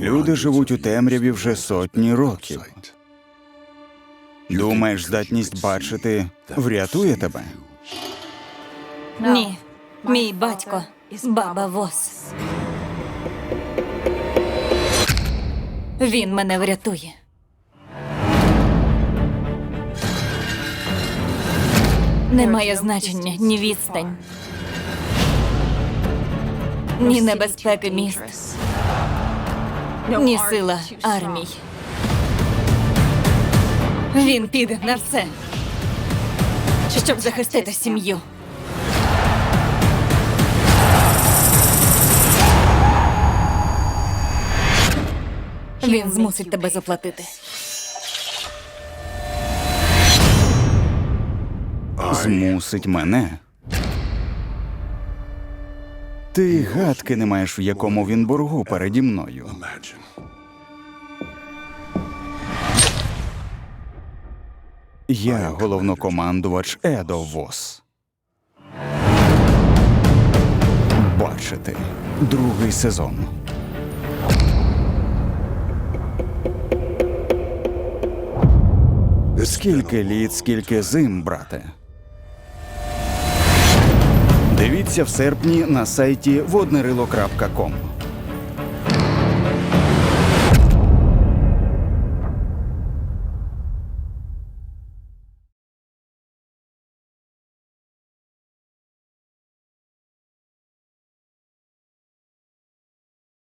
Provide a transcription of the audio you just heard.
Люди живуть у темряві вже сотні років. Думаєш, здатність бачити врятує тебе? Ні, мій батько баба Вос. Він мене врятує. Немає значення ні відстань, ні небезпеки міст, ні сила армій. Він піде на все, щоб захистити сім'ю. Він змусить тебе заплатити. Змусить мене. Ти гадки не маєш, в якому він боргу переді мною. Я головнокомандувач Едо Вос. Бачити. Другий сезон. Скільки літ, скільки зим, брате. Дивіться в серпні на сайті воднерило.ком.